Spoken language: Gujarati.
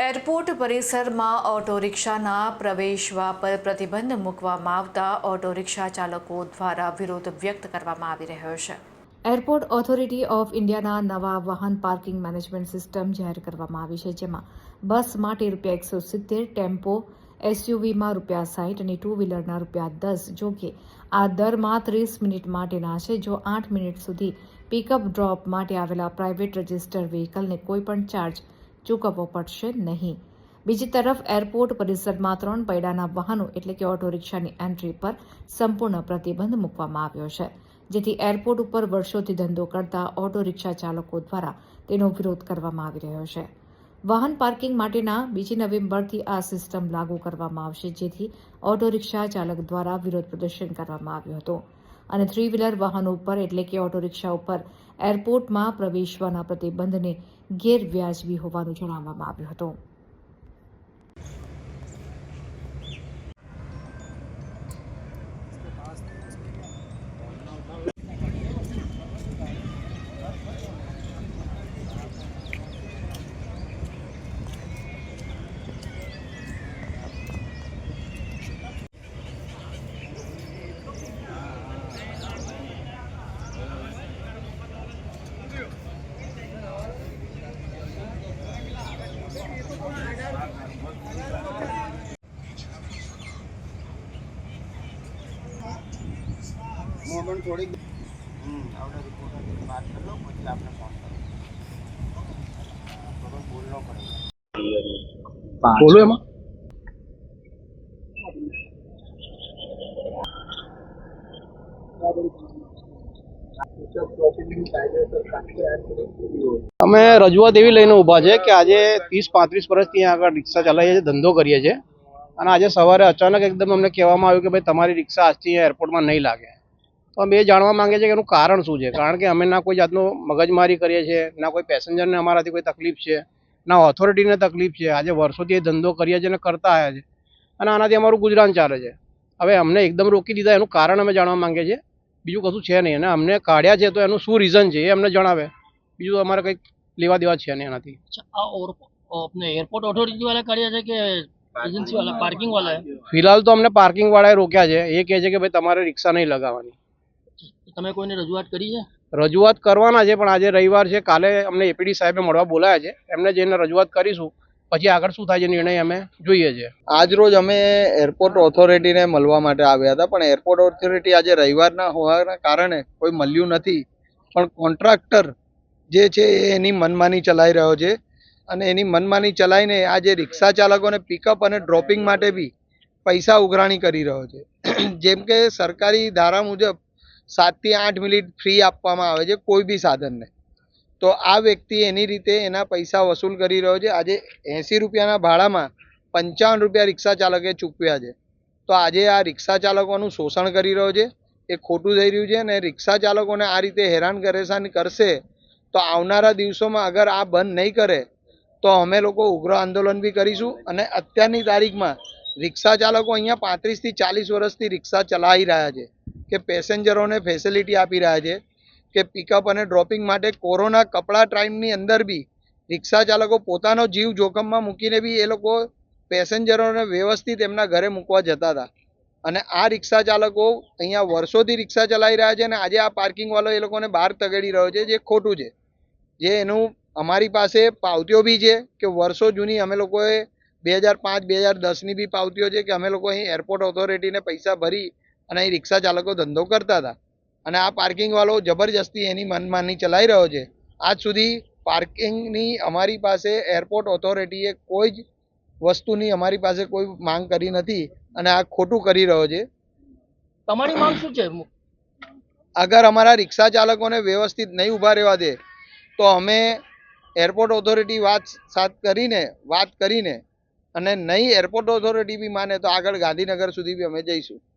એરપોર્ટ પરિસરમાં ઓટો રિક્ષાના પ્રવેશવા પર પ્રતિબંધ મૂકવામાં આવતા ઓટો રિક્ષા ચાલકો દ્વારા વિરોધ વ્યક્ત કરવામાં આવી રહ્યો છે. એરપોર્ટ ઓથોરિટી ઓફ ઇન્ડિયાના નવા વાહન પાર્કિંગ મેનેજમેન્ટ સિસ્ટમ જાહેર કરવામાં આવી છે, જેમાં બસ માટે રૂપિયા એકસો સિત્તેર, ટેમ્પો, એસયુવીમાં રૂપિયા સાહીઠ અને ટુ વ્હીલરના રૂપિયા દસ, જો કે આ દરમાં ત્રીસ મિનિટ માટેના છે, જો આઠ મિનિટ સુધી પિકઅપ ડ્રોપ માટે આવેલા પ્રાઇવેટ રજિસ્ટર વ્હીકલને કોઈપણ ચાર્જ ચૂકવવો પડશે નહીં. બીજી તરફ, એરપોર્ટ પરિસરમાં ત્રણ પૈડાના વાહનો એટલે કે ઓટો રિક્ષાની એન્ટ્રી પર સંપૂર્ણ પ્રતિબંધ મૂકવામાં આવ્યો છે, જેથી એરપોર્ટ ઉપર વર્ષોથી ધંધો કરતા ઓટો રિક્ષા ચાલકો દ્વારા તેનો વિરોધ કરવામાં આવી રહ્યો છે. વાહન પાર્કિંગ માટેના બીજી નવેમ્બરથી આ સિસ્ટમ લાગુ કરવામાં આવશે, જેથી ઓટો રિક્ષા ચાલક દ્વારા વિરોધ પ્રદર્શન કરવામાં આવ્યું હતું. અને થ્રી વ્હીલર વાહનો ઉપર, એટલે કે ઓટો રિક્ષા ઉપર એરપોર્ટમાં પ્રવેશવાના પ્રતિબંધને ગેરવ્યાજબી હોવાનું જણાવવામાં આવ્યું હતું. હું બોલો એમાં. અમે રજૂઆત એવી લઈને ઊભા છે કે આજે ત્રીસ પાંત્રીસ વર્ષથી અહીંયા આગળ રિક્ષા ચલાવીએ છીએ, ધંધો કરીએ છીએ. અને આજે સવારે અચાનક એકદમ અમને કહેવામાં આવ્યું કે ભાઈ તમારી રિક્ષા આજથી એરપોર્ટમાં નહીં લાગે. અમે એ જાણવા માંગે છે કે એનું કારણ શું છે? કારણ કે અમે ના કોઈ જાતનો મગજમારી કરીએ છીએ ના કોઈ પેસેન્જરને અમારાથી કોઈ તકલીફ છે ના ઓથોરિટીને તકલીફ છે. આજે વર્ષોથી એ ધંધો કરીએ છીએ અને કરતા આવ્યા છે. અને આનાથી અમારું ગુજરાન ચાલે છે. હવે અમને એકદમ રોકી દીધા એનું કારણ અમે જાણવા માંગીએ છીએ. બીજું કશું છે નહીં. અને અમને કાઢ્યા છે તો એનું શું રીઝન છે એ અમને જણાવે. બીજું અમારે કંઈક લેવા દેવા છે નહીં એનાથી. એરપોર્ટ ઓથોરિટી વાળા કાઢ્યા છે કે ફિલહાલ તો અમને પાર્કિંગ વાળાએ રોક્યા છે. એ કહે છે કે ભાઈ તમારે રિક્ષા નહીં લગાવવાની. તમે કોઈને રજૂઆત કરી છે? રજૂઆત કરવાના છે પણ આજે રવિવાર છે. કાલે અમને એપીડી સાહેબે મળવા બોલાયા છે. એમને જઈને રજૂઆત કરીશું. પછી આગળ શું થાય છે નિર્ણય અમે જોઈએ છે. આજ રોજ અમે એરપોર્ટ ઓથોરિટીને મળવા માટે આવ્યા હતા પણ એરપોર્ટ ઓથોરિટી આજે રવિવારના હોવાના કારણે કોઈ મળ્યું નથી. પણ કોન્ટ્રાક્ટર જે છે એ એની મનમાની ચલાવી રહ્યો છે. અને એની મનમાની ચલાવીને આજે રિક્ષા ચાલકોને પિકઅપ અને ડ્રોપિંગ માટે બી પૈસા ઉઘરાણી કરી રહ્યો છે. જેમ કે સરકારી ધારા મુજબ સાતથી આઠ મિનિટ ફ્રી આપવામાં આવે છે કોઈ બી સાધનને. તો આ વ્યક્તિ એની રીતે એના પૈસા વસૂલ કરી રહ્યો છે. આજે એંસી રૂપિયાના ભાડામાં પંચાવન રૂપિયા રિક્ષા ચાલકે ચૂકવ્યા છે. તો આજે આ રિક્ષા ચાલકોનું શોષણ કરી રહ્યો છે. એ ખોટું થઈ રહ્યું છે અને રિક્ષા ચાલકોને આ રીતે હેરાન પરેશાન કરશે તો આવનારા દિવસોમાં અગર આ બંધ નહીં કરે તો અમે લોકો ઉગ્ર આંદોલન બી કરીશું અને અત્યારની તારીખમાં રિક્ષા ચાલકો અહીંયા પાંત્રીસથી ચાલીસ વર્ષથી રિક્ષા ચલાવી રહ્યા છે. કે પેસેન્જરોને ફેસિલિટી આપી રહ્યા છે કે પિકઅપ અને ડ્રોપિંગ માટે કોરોના કપડા ટાઈમની અંદર બી રિક્ષા ચાલકો પોતાનો જીવ જોખમમાં મૂકીને બી એ લોકો પેસેન્જરોને વ્યવસ્થિત એમના ઘરે મૂકવા જતા હતા. અને આ રિક્ષા ચાલકો અહીંયા વર્ષોથી રિક્ષા ચલાવી રહ્યા છે અને આજે આ પાર્કિંગવાળો એ લોકોને બહાર તગડી રહ્યો છે, જે ખોટું છે. જે એનું અમારી પાસે પાવતીઓ બી છે કે વર્ષો જૂની અમે લોકોએ બે હજાર પાંચ, બે હજાર દસની બી પાવતીઓ છે કે અમે લોકો અહીં એરપોર્ટ ઓથોરિટીને પૈસા ભરી અને એ રિક્ષા ચાલકો ધંધો કરતા હતા. અને આ પાર્કિંગ વાળો જબરજસ્તી એની મનમાની ચલાવી રહ્યો છે. આજ સુધી પાર્કિંગની અમારી પાસે એરપોર્ટ ઓથોરિટીએ કોઈ જ વસ્તુની અમારી પાસે કોઈ માંગ કરી નથી અને આ ખોટું કરી રહ્યો છે. તમારી માંગ શું છે? અગર અમારા રિક્ષા ચાલકોને વ્યવસ્થિત નહીં ઊભા રહેવા દે તો અમે એરપોર્ટ ઓથોરિટી વાત સાથ કરીને વાત કરીને અને નહીં એરપોર્ટ ઓથોરિટી બી માને તો આગળ ગાંધીનગર સુધી બી અમે જઈશું.